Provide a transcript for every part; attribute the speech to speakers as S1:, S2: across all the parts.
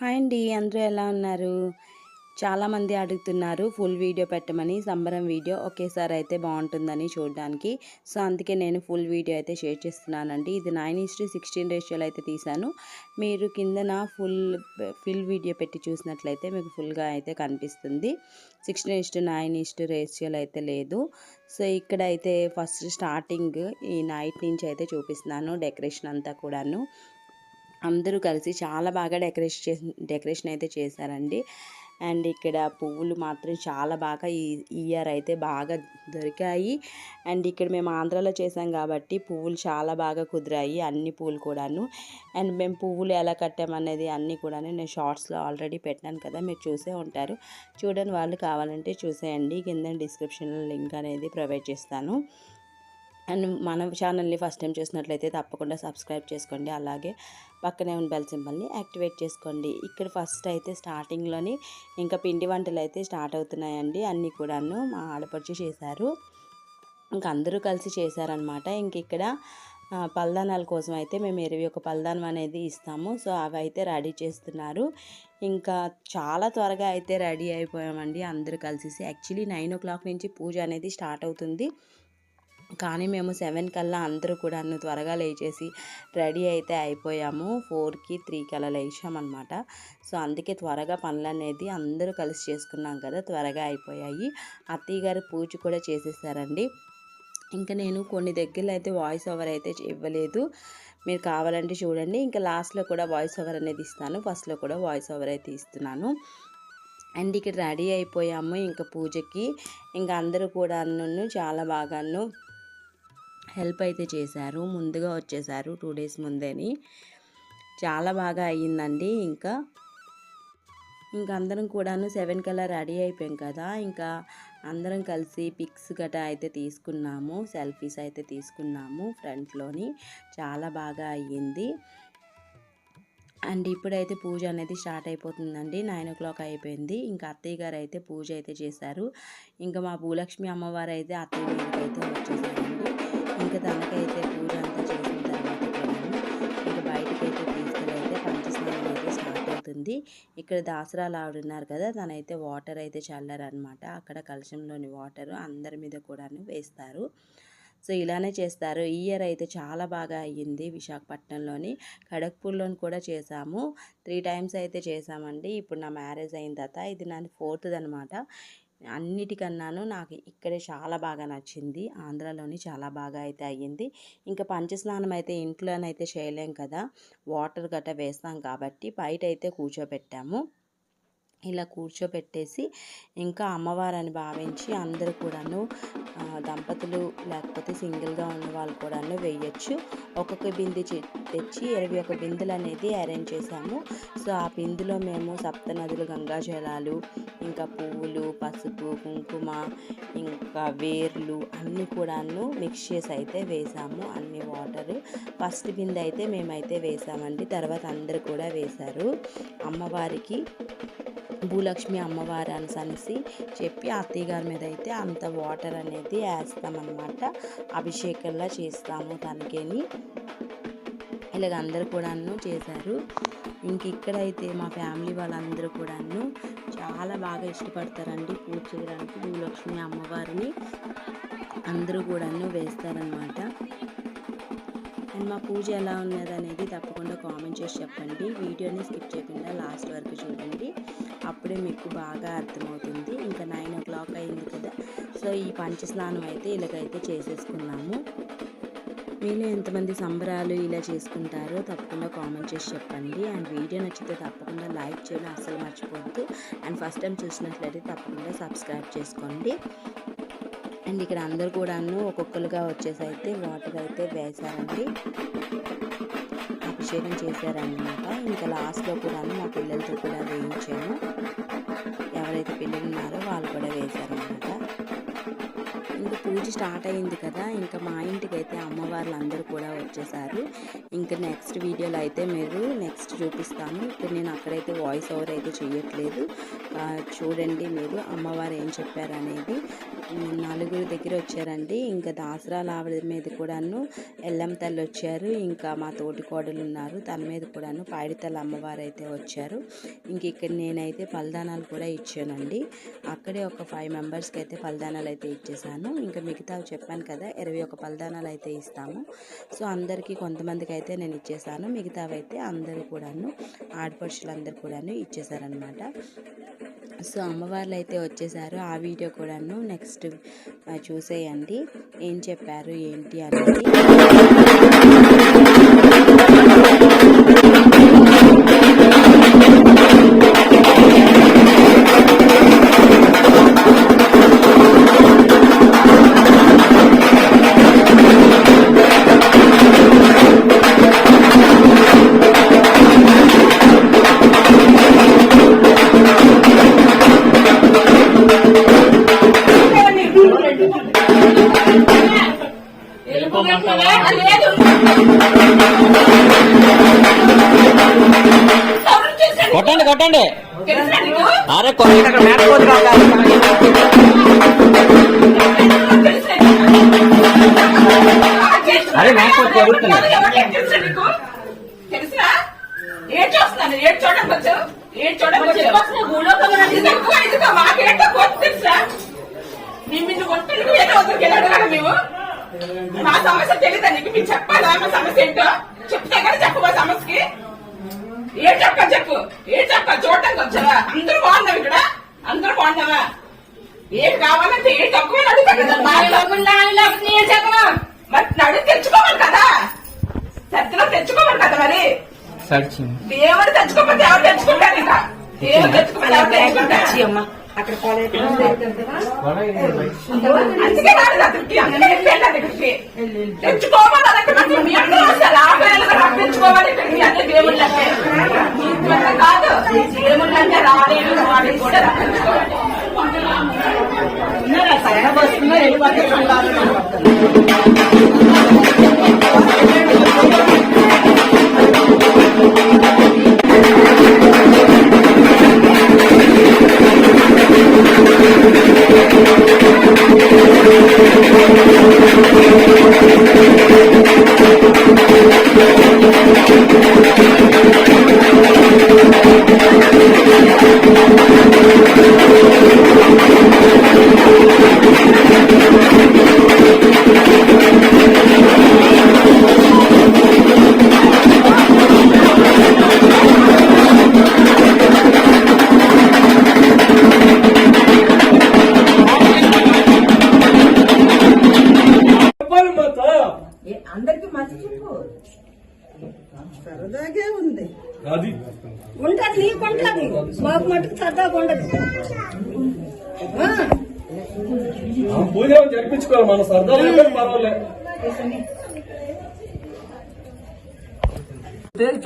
S1: Hi అండి అందరూ ఎలా ఉన్నారు? చాలామంది అడుగుతున్నారు ఫుల్ వీడియో పెట్టమని సంబరం వీడియో. ఒకేసారి అయితే బాగుంటుందని చూడడానికి. సో అందుకే నేను ఫుల్ వీడియో అయితే షేర్ చేస్తున్నానండి. ఇది నైన్ ఇస్టు సిక్స్టీన్ రేషియోలో అయితే తీశాను. మీరు కిందన ఫుల్ ఫుల్ వీడియో పెట్టి చూసినట్లయితే మీకు ఫుల్గా అయితే కనిపిస్తుంది. సిక్స్టీన్ ఇస్టు నైన్ ఇస్టు రేషియోలో అయితే లేదు. సో ఇక్కడ అయితే ఫస్ట్ స్టార్టింగ్ ఈ నైట్ నుంచి అయితే చూపిస్తున్నాను డెకరేషన్ అంతా కూడాను. అందరూ కలిసి చాలా బాగా డెకరేషన్ చేసి డెకరేషన్ అయితే చేశారండి. అండ్ ఇక్కడ పువ్వులు మాత్రం చాలా బాగా ఈ ఇయర్ అయితే బాగా దొరికాయి. అండ్ ఇక్కడ మేము ఆంధ్రాలో చేసాం కాబట్టి పువ్వులు చాలా బాగా కుదిరాయి అన్ని పువ్వులు కూడాను. అండ్ మేము పువ్వులు ఎలా కట్టామనేది అన్నీ కూడా నేను షార్ట్స్లో ఆల్రెడీ పెట్టాను కదా మీరు చూసే ఉంటారు. చూడని వాళ్ళు కావాలంటే చూసేయండి కింద డిస్క్రిప్షన్లో లింక్ అనేది ప్రొవైడ్ చేస్తాను. అండ్ మన ఛానల్ని ఫస్ట్ టైం చూసినట్లయితే తప్పకుండా సబ్స్క్రైబ్ చేసుకోండి. అలాగే పక్కనే ఉన్న బెల్ సింబల్ని యాక్టివేట్ చేసుకోండి. ఇక్కడ ఫస్ట్ అయితే స్టార్టింగ్లోని ఇంకా పిండి వంటలు అయితే స్టార్ట్ అవుతున్నాయండి. అన్నీ కూడాను మా ఆడపడుచు చేశారు. ఇంకా అందరూ కలిసి చేశారనమాట ఇంక ఇక్కడ పల్దానాల కోసం అయితే మేము ఇరవై ఒక పల్దానం అనేది ఇస్తాము. సో అవి అయితే రెడీ చేస్తున్నారు. ఇంకా చాలా త్వరగా అయితే రెడీ అయిపోయామండి అందరూ కలిసి యాక్చువల్లీ నైన్ ఓ క్లాక్ నుంచి పూజ అనేది స్టార్ట్ అవుతుంది. కానీ మేము సెవెన్ కల్లా అందరూ కూడా త్వరగా లేచేసి రెడీ అయితే అయిపోయాము. ఫోర్కి త్రీకి అలా లేచామన్నమాట. సో అందుకే త్వరగా పనులు అనేది అందరూ కలిసి చేసుకున్నాం కదా త్వరగా అయిపోయాయి. అత్తయ్య గారు పూజ కూడా చేసేసారండి. ఇంకా నేను కొన్ని దగ్గరలో అయితే వాయిస్ ఓవర్ అయితే ఇవ్వలేదు. మీరు కావాలంటే చూడండి. ఇంకా లాస్ట్లో కూడా వాయిస్ ఓవర్ అనేది ఇస్తాను. ఫస్ట్లో కూడా వాయిస్ ఓవర్ అయితే ఇస్తున్నాను. అండ్ ఇక్కడ రెడీ అయిపోయాము ఇంకా పూజకి. ఇంకా అందరూ కూడా చాలా బాగాను హెల్ప్ అయితే చేశారు. ముందుగా వచ్చేసారు టూ డేస్ ముందేని. చాలా బాగా అయ్యిందండి ఇంకా. ఇంకా అందరం కూడాను సెవెన్ కల్లా రెడీ అయిపోయాం కదా. ఇంకా అందరం కలిసి పిక్స్ గట్రా అయితే తీసుకున్నాము. సెల్ఫీస్ అయితే తీసుకున్నాము ఫ్రంట్లోని. చాలా బాగా అయ్యింది. అండ్ ఇప్పుడైతే పూజ అనేది స్టార్ట్ అయిపోతుందండి. నైన్ ఓ క్లాక్ అయిపోయింది. ఇంకా అత్తయ్య గారు అయితే పూజ అయితే చేశారు. ఇంకా మా భూలక్ష్మి అమ్మవారు అయితే అత్తయ్య మీదకి అయితే వచ్చేసారండి. ఇంకా దానికైతే పూజ అంతా చేసిన తర్వాత ఇంకా బయటకు అయితే తీసుకెళ్ళైతే పంచస్నానం అయితే స్టార్ట్ అవుతుంది. ఇక్కడ దాసరాలు ఆవిడ ఉన్నారు కదా తనైతే వాటర్ అయితే చల్లారనమాట అక్కడ కలశంలోని వాటర్ అందరి మీద కూడాను వేస్తారు. సో ఇలానే చేస్తారు. ఈ ఇయర్ అయితే చాలా బాగా అయ్యింది విశాఖపట్నంలోని. ఖడగ్పూర్లోని కూడా చేసాము త్రీ టైమ్స్ అయితే చేసామండి ఇప్పుడు నా మ్యారేజ్ అయిన తర్వాత ఇది నా ఫోర్త్ది అనమాట అన్నిటికన్నాను నాకు ఇక్కడే చాలా బాగా నచ్చింది. ఆంధ్రాలోని చాలా బాగా అయితే అయ్యింది. ఇంకా పంచస్నానం అయితే ఇంట్లోనైతే చేయలేం కదా. వాటర్ గట్రా వేస్తాం కాబట్టి బయట అయితే కూర్చోబెట్టాము. ఇలా కూర్చోబెట్టేసి ఇంకా అమ్మవారని భావించి అందరూ కూడాను దంపతులు లేకపోతే సింగిల్గా ఉన్న వాళ్ళు కూడాను వేయచ్చు. ఒక్కొక్క బింది తెచ్చి ఇరవై ఒక బిందులు అనేది అరేంజ్ చేశాము. సో ఆ బిందులో మేము సప్త నదులు గంగాజలాలు ఇంకా పువ్వులు పసుపు కుంకుమ ఇంకా వేర్లు అన్నీ కూడాను మిక్స్ చేసి అయితే వేసాము అన్ని వాటర్. ఫస్ట్ బిందె అయితే మేమైతే వేసామండి తర్వాత అందరు కూడా వేశారు. అమ్మవారికి భూలక్ష్మి అమ్మవారు అనేసి చెప్పి అత్తయ్య గారి మీద అయితే అంత వాటర్ అనేది వేస్తామన్నమాట. అభిషేకంలా చేస్తాము తనకేని. ఇలాగ అందరు కూడాను చేశారు. ఇంక ఇక్కడైతే మా ఫ్యామిలీ వాళ్ళందరూ కూడాను చాలా బాగా ఇష్టపడతారండి పూజ చేయడానికి. భూలక్ష్మి అమ్మవారిని అందరూ కూడాను వేస్తారనమాట అండ్ మా పూజ ఎలా ఉన్నది అనేది తప్పకుండా కామెంట్ చేసి చెప్పండి. వీడియోని స్కిప్ చేయకుండా లాస్ట్ వరకు చూడండి. అప్పుడే మీకు బాగా అర్థమవుతుంది. ఇంకా నైన్ ఓ క్లాక్ అయింది కదా. సో ఈ పంచస్నానం అయితే ఇలాగైతే చేసేసుకున్నాము. మీలో ఎంతమంది సంబరాలు ఇలా చేసుకుంటారో తప్పకుండా కామెంట్ చేసి చెప్పండి. అండ్ వీడియో నచ్చితే తప్పకుండా లైక్ చేయడం అస్సలు మర్చిపోవద్దు. అండ్ ఫస్ట్ టైం చూసినట్లయితే తప్పకుండా సబ్స్క్రైబ్ చేసుకోండి. అండ్ ఇక్కడ అందరు కూడాను ఒక్కొక్కరుగా వచ్చేసి అయితే వాటర్ అయితే వేశారండి. అభిషేకం చేశారనమాట ఇంకా లాస్ట్లో కూడా మా పిల్లలతో కూడా వేయించాను. ఎవరైతే పిల్లలు ఉన్నారో వాళ్ళు కూడా వేశారనమాట ఇంకా పూజ స్టార్ట్ అయింది కదా ఇంకా మా ఇంటికి అయితే అమ్మవార్లు అందరూ కూడా వచ్చేసారు. ఇంకా నెక్స్ట్ వీడియోలో అయితే మీరు నెక్స్ట్ చూపిస్తాను. ఇప్పుడు నేను అక్కడైతే వాయిస్ ఓవర్ అయితే చేయట్లేదు చూడండి మీరు అమ్మవారు ఏం చెప్పారనేది. నలుగురు దగ్గర వచ్చారండి. ఇంకా దాసరాల ఆవిడ మీద కూడాను ఎల్లం తల్లి వచ్చారు. ఇంకా మా తోటి కోడలు ఉన్నారు. తన మీద కూడాను పాడితల్లి అమ్మవారు అయితే వచ్చారు. ఇంక ఇక్కడ నేనైతే ఫలదానాలు కూడా ఇచ్చానండి. అక్కడే ఒక ఫైవ్ మెంబర్స్కి అయితే ఫలదానాలు అయితే ఇచ్చేసాను. ఇంకా మిగతా చెప్పాను కదా ఇరవై ఒక ఫలదానాలు అయితే ఇస్తాము. సో అందరికీ కొంతమందికి అయితే నేను ఇచ్చేసాను. మిగతావి అయితే అందరూ కూడాను ఆడపడుచులందరూ కూడాను ఇచ్చేసారనమాట సో అమ్మవార్లు అయితే వచ్చేసారు. ఆ వీడియో కూడాను నెక్స్ట్ చూసేయండి. ఏం చెప్పారు ఏంటి అనేది.
S2: అరే అరే మేకపోతే జరుగుతుంది
S3: తెలుసా ఏం చూస్తున్నాను ఏం చూడడానికి వచ్చావు ఏం చూడడానికి వచ్చావు మాకేంటో కొత్త తెలుసా మీ మీద ఒంటరికి వేరే వద్దరికి వెళ్ళాడు మేము మా సమస్య తెలియదా నీకు? మీరు చెప్పాలా? మా సమస్య ఏంటో చెప్తే కదా చెప్పు మా సమస్యకి ఏం చెప్ప చెప్పు ఏం చెప్ప చూడటానికి వచ్చావా అందరూ బాగున్నావు ఇక్కడ? అందరూ బాగున్నావా ఏం కావాలంటే ఏం తక్కువ అడుగుతా మరి నడు తెచ్చుకోవాలి కదా? సత్తులో తెచ్చుకోవాలి కదా మరి? దేవుడు తెచ్చుకోకపోతే ఎవరు తెచ్చుకుంటారు ఇంకా? దేవుడు తెచ్చుకోకపోతే ఎవరు తెచ్చుకుంటారు? ఇక్కడికి తెచ్చుకోవాలి కాదు. దేవుళ్ళు అంటే రాలేదు వాడికి కూడా రప్పించుకోవాలి
S4: చెప్పాలి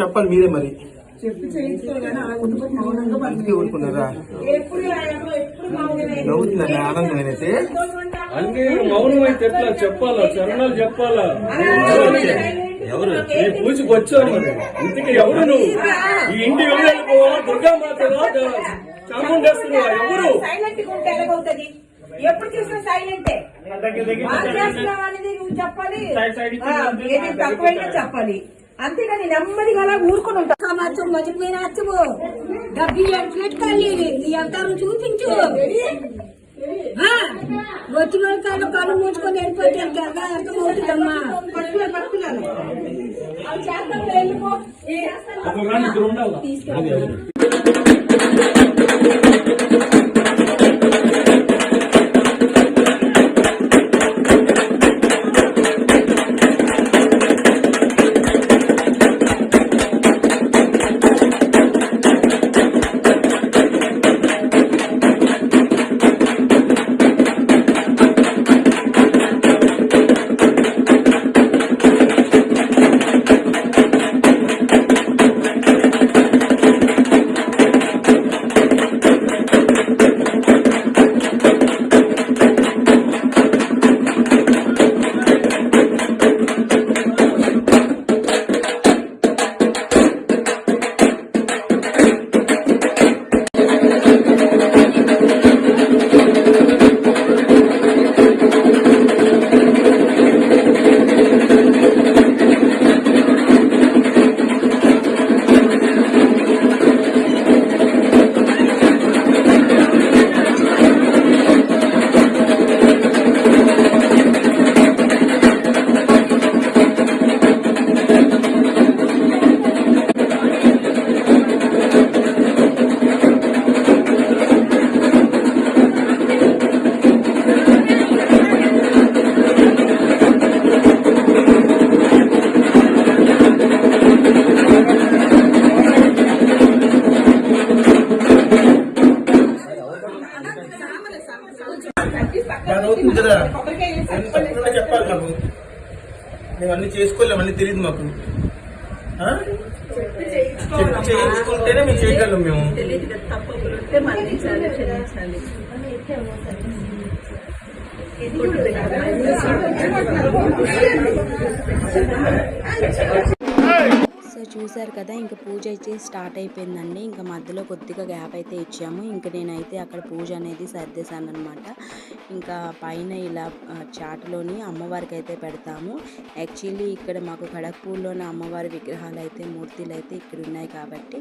S5: చెప్పాలి మీరే మరి. ఊరుకున్నారా?
S4: మౌనం అయితే ఎట్లా చెప్పాలా? చరణాలు చెప్పాలా?
S5: ఎవరు?
S4: ఈ పూజకి వచ్చావు ఇంటికి ఎవరు నువ్వు? ఈ ఇంటి చాముండేస్తున్నావా ఎవరు?
S6: సైలెంట్గా ఉంటే ఎలాగవుతుంది? ఎప్పుడు చూసినా సైలెంటే. నువ్వు చెప్పాలి. తక్కువైనా చెప్పాలి. అంతేగాని నెమ్మదిగా అలా ఊరుకుని ఉంటా.
S7: సమాజం మర్చిపోయిన అచ్చువు డబ్బి ఎట్లెట్టాలి నీ అవతారం చూపించు. వచ్చిన వాళ్ళ కళ్ళు మూసుకొని వెళ్ళిపోతే ఎంత అర్థమవుతుందమ్మా?
S6: పట్టుకున్నా పట్టుకున్నాను.
S7: అవి
S5: తప్పకుండా చెప్పాలి మాకు. మేము అన్ని చేసుకోలేము అన్ని తెలియదు మాకు. చెప్పి చేయించుకుంటేనే మేము చేయగలం మేము.
S1: సో చూసారు కదా ఇంకా పూజ అయితే స్టార్ట్ అయిపోయిందండి. ఇంకా మధ్యలో కొద్దిగా గ్యాప్ అయితే ఇచ్చాము. ఇంకా నేనైతే అక్కడ పూజ అనేది సర్దేశాను అనమాట ఇంకా పైన ఇలా చాటులోని అమ్మవారికి అయితే పెడతాము. యాక్చువల్లీ ఇక్కడ మాకు ఖడక్పూర్లోని అమ్మవారి విగ్రహాలు అయితే మూర్తులు అయితే ఇక్కడ ఉన్నాయి కాబట్టి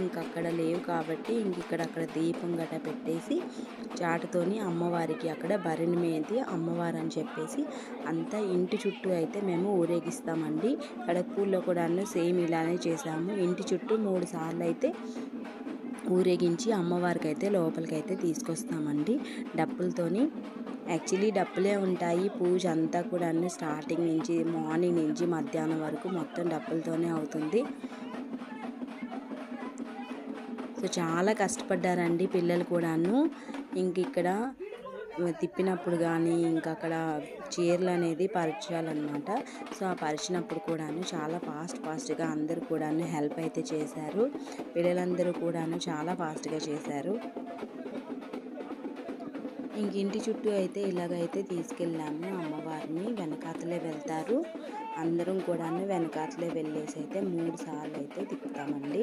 S1: ఇంక అక్కడ లేవు కాబట్టి ఇంక ఇక్కడ అక్కడ దీపం గట పెట్టేసి చాటుతోని అమ్మవారికి అక్కడ భరణి మీది అమ్మవారు అని చెప్పేసి అంతా ఇంటి చుట్టూ అయితే మేము ఊరేగిస్తామండి. కడక్పూర్లో కూడా సేమ్ ఇలానే చేసాము ఇంటి చుట్టూ మూడు సార్లు అయితే ఊరేగించి అమ్మవారికి అయితే లోపలికి అయితే తీసుకొస్తామండి డప్పులతోని. యాక్చువల్లీ డప్పులే ఉంటాయి. పూజ అంతా కూడా స్టార్టింగ్ నుంచి మార్నింగ్ నుంచి మధ్యాహ్నం వరకు మొత్తం డప్పులతోనే అవుతుంది. సో చాలా కష్టపడ్డారండి పిల్లలు కూడాను. ఇంక ఇక్కడ తిప్పినప్పుడు కానీ ఇంకా అక్కడ చీరలు అనేది పరిచాలన్నమాట. సో ఆ పరిచినప్పుడు కూడాను చాలా ఫాస్ట్ ఫాస్ట్గా అందరూ కూడాను హెల్ప్ అయితే చేశారు. పిల్లలందరూ కూడాను చాలా ఫాస్ట్గా చేశారు. ఇంక ఇంటి చుట్టూ అయితే ఇలాగైతే తీసుకెళ్ళాము. అమ్మవారిని వెనకాతలే వెళ్తారు. అందరం కూడాను వెనకాతలే వెళ్ళేసి అయితే మూడు సార్లు అయితే తిప్పుతామండి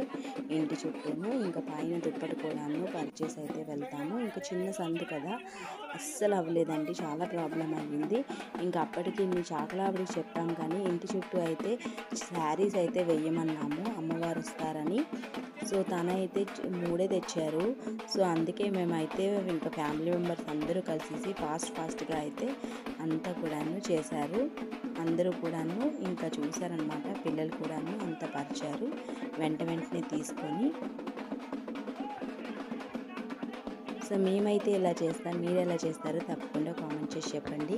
S1: ఇంటి చుట్టూను. ఇంకా పైన దుప్పటి కూడాను పర్చేస్ అయితే వెళ్తాము. ఇంకా చిన్న సందు కదా అస్సలు అవ్వలేదండి. చాలా ప్రాబ్లం అయ్యింది. ఇంకా అప్పటికి మీ చాకలావిడికి చెప్పాం కానీ ఇంటి చుట్టూ అయితే శారీస్ అయితే వేయమన్నాము అమ్మవారు వస్తారని. సో తనైతే మూడే తెచ్చారు. సో అందుకే మేమైతే ఇంకా ఫ్యామిలీ మెంబర్స్ అందరూ కలిసి ఫాస్ట్ ఫాస్ట్గా అయితే అంతా కూడాను చేశారు. అందరూ కూడాను ఇంకా చూశారనమాట పిల్లలు కూడాను అంత పరిచారు. వెంట వెంటనే తీసుకొని సో మేమైతే ఇలా చేస్తాం మీరు ఎలా చేస్తారో తప్పకుండా కామెంట్ చేసి చెప్పండి.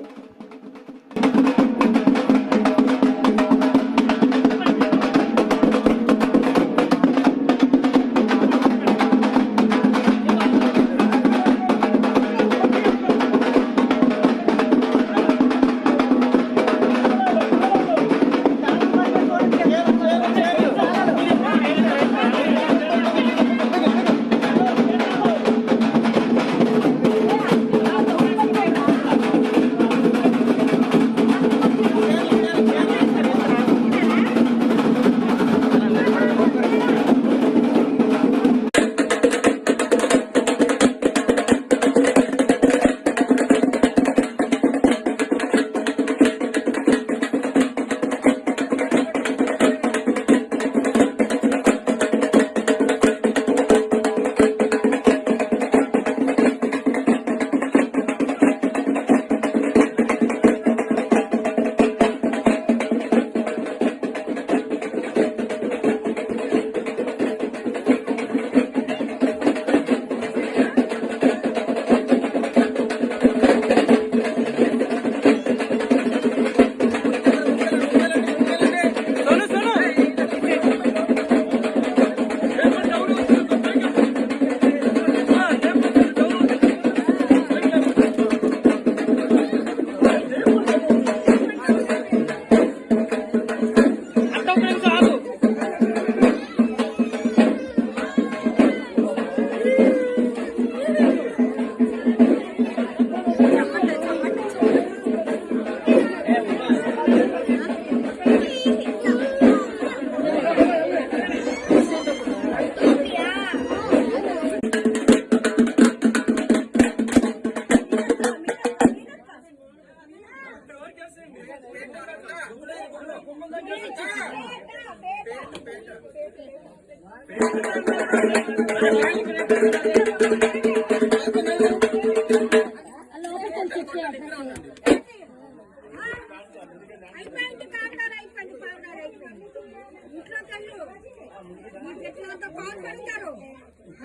S7: మీ చెట్లంతా పాలు పెడతారు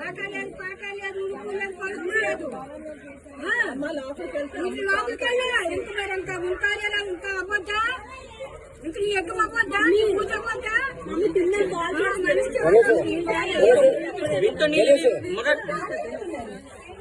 S7: ఆకలేదు పాకలేదు ఉడుకులేదు పలుకు లేదు ఇంటి లోపలికి వెళ్ళా ఎంత మరంతా ఉంటారు ఎలా ఉంటా అవ్వద్దా ఇంకా ఎక్కమవ్వద్దా నీ కూర్చోవద్దా మమ్మీ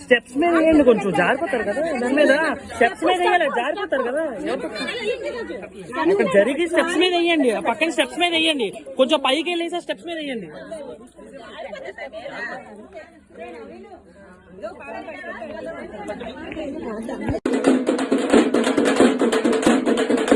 S8: స్టెప్స్ మీద వేయండి కొంచెం జారిపోతారు కదా దాని మీద స్టెప్స్ మీద వేయాలి జారిపోతారు కదా అక్కడ జరిగి స్టెప్స్ మీద వేయండి ఆ పక్కన స్టెప్స్ మీద వేయండి కొంచెం పైకి వెళ్ళేసి స్టెప్స్ మీద వేయండి
S4: పలికించు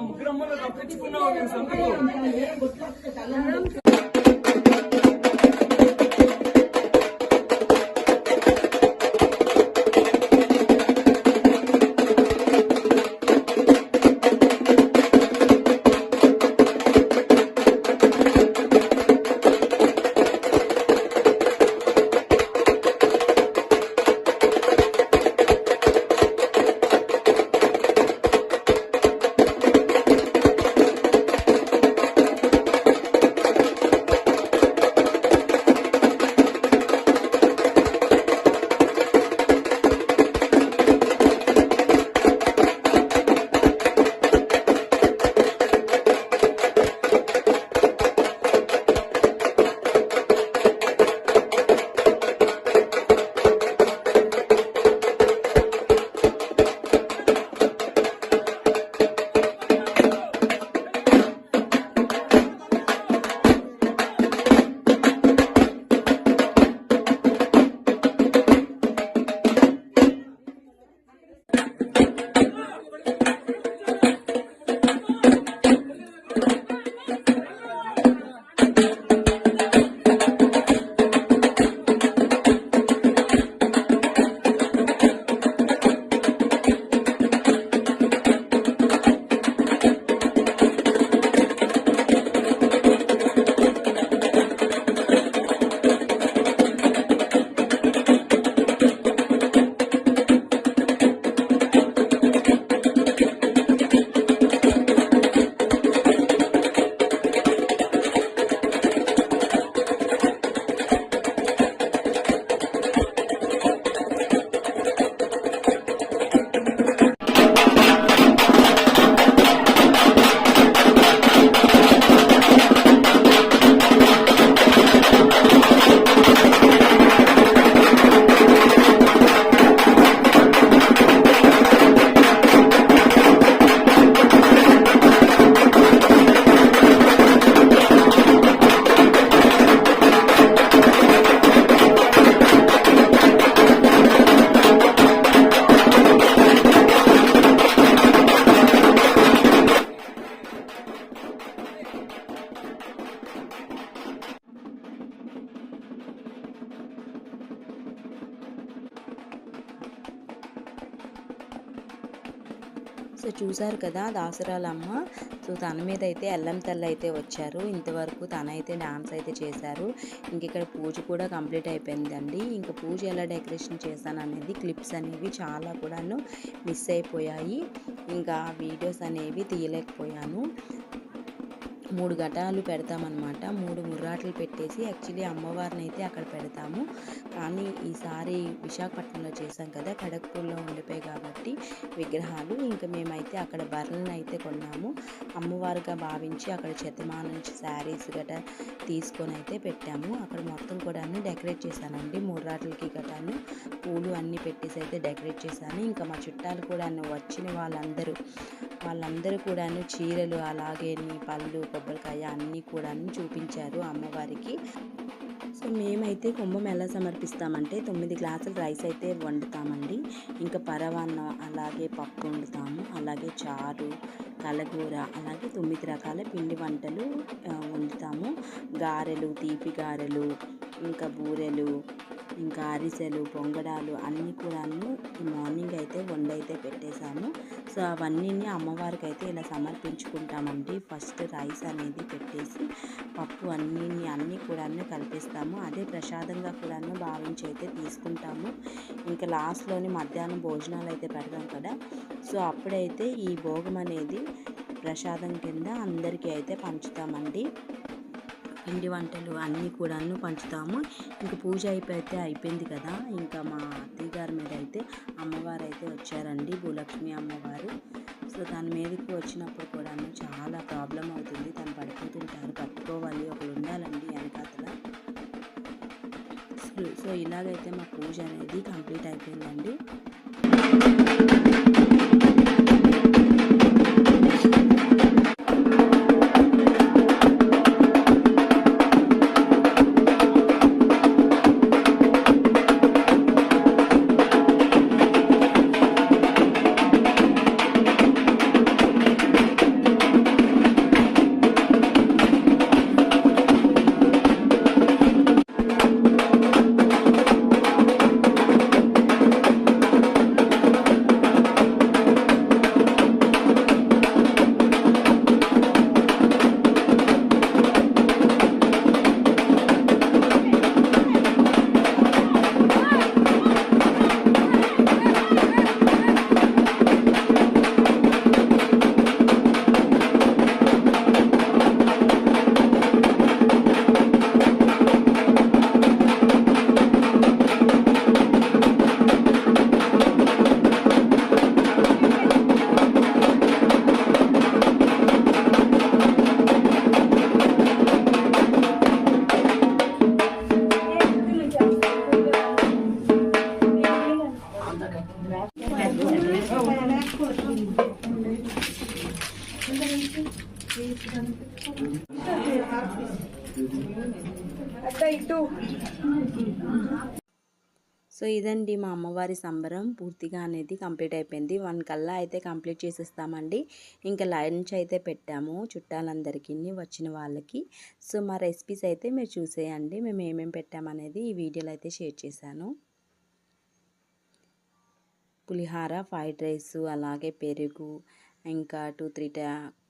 S4: ముగ్గురమ్మలు తప్పించుకున్నావు నేను సంతకం.
S1: సో కదా దాసురాలమ్మ. సో తన మీద అయితే ఎల్లం తల్లి అయితే వచ్చారు. ఇంతవరకు తనైతే డాన్స్ అయితే చేశారు. ఇంక ఇక్కడ పూజ కూడా కంప్లీట్ అయిపోయిందండి. ఇంకా పూజ ఎలా డెకరేషన్ చేశాను అనేది క్లిప్స్ అనేవి చాలా కూడాను మిస్ అయిపోయాయి. ఇంకా వీడియోస్ అనేవి తీయలేకపోయాను. మూడు ఘటాలు పెడతామన్నమాట. మూడు ముర్రాట్లు పెట్టేసి యాక్చువల్లీ అమ్మవారిని అయితే అక్కడ పెడతాము. కానీ ఈసారి విశాఖపట్నంలో చేసాం కదా ఖడగ్పూర్లో ఉండిపోయి కాబట్టి విగ్రహాలు. ఇంకా మేమైతే అక్కడ బర్రెలను అయితే కొన్నాము. అమ్మవారుగా భావించి అక్కడ చెత్తమానం శారీస్ గట తీసుకొని అయితే పెట్టాము. అక్కడ మొత్తం కూడాను డెకరేట్ చేశానండి. ముర్రాట్లకి గటాను పూలు అన్నీ పెట్టేసి అయితే డెకరేట్ చేశాను. ఇంకా మా చుట్టాలు కూడా వచ్చిన వాళ్ళందరూ వాళ్ళందరూ కూడాను చీరలు అలాగే పళ్ళు కొబ్బరికాయ అన్నీ కూడా చూపించారు అమ్మవారికి. సో మేమైతే కుంభం ఎలా సమర్పిస్తామంటే తొమ్మిది గ్లాసులు రైస్ అయితే వండుతామండి. ఇంకా పరవాన్నం అలాగే పప్పు వండుతాము. అలాగే చారు కలగూర అలాగే తొమ్మిది రకాల పిండి వంటలు వండుతాము. గారెలు తీపి గారెలు ఇంకా బూరెలు ఇంకా అరిసెలు పొంగడాలు అన్నీ కూడాను మార్నింగ్ అయితే వండి అయితే పెట్టేశాము. సో అవన్నీ అమ్మవారికి అయితే ఇలా సమర్పించుకుంటామండి. ఫస్ట్ రైస్ అనేది పెట్టేసి పప్పు అన్నీ అన్నీ కూడాను కలిపిస్తాము. అదే ప్రసాదంగా కూడాను భావించి అయితే తీసుకుంటాము. ఇంకా లాస్ట్లోని మధ్యాహ్నం భోజనాలు అయితే పెడతాం కదా. సో అప్పుడైతే ఈ భోగం అనేది ప్రసాదం కింద అందరికీ అయితే పంచుతామండి. పిండి వంటలు అన్నీ కూడాను పంచుతాము. ఇంక పూజ అయిపోతే అయిపోయింది కదా. ఇంకా మా అత్తయ్య గారి మీద అయితే అమ్మవారు అయితే వచ్చారండి భూలక్ష్మి అమ్మవారు. సో దాని మీదకి వచ్చినప్పుడు కూడాను చాలా ప్రాబ్లం అవుతుంది. తను పడిపోతుంటారు. పట్టుకోవాలి ఒకరు ఉండాలండి వెనకాతల. సో- సో ఇలాగైతే మా పూజ అనేది కంప్లీట్ అయిపోయిందండి. సో ఇదండి మా అమ్మవారి సంబరం. పూర్తిగా అనేది కంప్లీట్ అయిపోయింది. వన్ కల్లా అయితే కంప్లీట్ చేసేస్తామండి. ఇంకా లంచ్ అయితే పెట్టాము చుట్టాలందరికీ వచ్చిన వాళ్ళకి. సో మా రెసిపీస్ అయితే మీరు చూసేయండి. మేము ఏమేమి పెట్టామనేది ఈ వీడియోలో అయితే షేర్ చేశాను. పులిహార ఫ్రైడ్ రైస్ అలాగే పెరుగు ఇంకా టూ త్రీ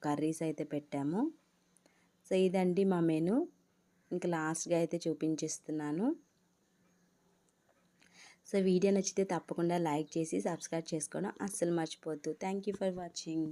S1: కర్రీస్ అయితే పెట్టాము. సో ఇదండి మా మెను. ఇంకా లాస్ట్గా అయితే చూపించేస్తున్నాను. సో వీడియో నచ్చితే తప్పకుండా లైక్ చేసి సబ్స్క్రైబ్ చేసుకోవడం అస్సలు మర్చిపోద్దు థ్యాంక్ యూ ఫర్ వాచింగ్.